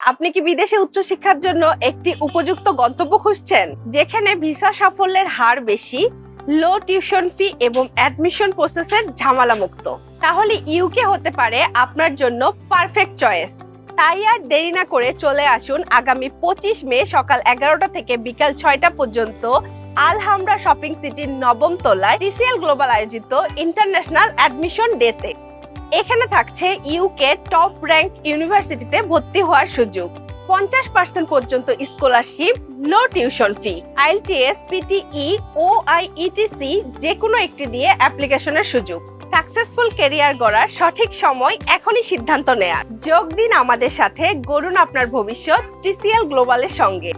আপনি কি বিদেশে উচ্চশিক্ষার জন্য একটি উপযুক্ত গন্তব্য খুঁজছেন? যেখানে ভিসা সাফল্যের হার বেশি লো টিউশন ফি এবং অ্যাডমিশন প্রসেসের ঝামেলা মুক্ত তাহলে ইউকে হতে পারে আপনার জন্য পারফেক্ট চয়েস তাই আর দেরি না করে চলে আসুন আগামী পঁচিশ মে সকাল এগারোটা থেকে বিকাল ছয়টা পর্যন্ত আলহামরা শপিং সিটির নবম তলায় টিসিএল গ্লোবাল আয়োজিত ইন্টারন্যাশনাল অ্যাডমিশন ডেতে এখানে থাকছে ইউকে টপ র্যাঙ্ক ইউনিভার্সিটিতে ভর্তি হওয়ার সুযোগ। পঞ্চাশ পার্সেন্ট পর্যন্ত scholarship no tuition fee IELTS PTE ও আইইটিসি যে কোনো একটি দিয়ে অ্যাপ্লিকেশনের সুযোগ। সাকসেসফুল কেরিয়ার গড়ার সঠিক সময় এখনই সিদ্ধান্ত নেয়ার। যোগ দিন আমাদের সাথে, গড়ুন আপনার ভবিষ্যৎ টিসিএল গ্লোবালের সঙ্গে।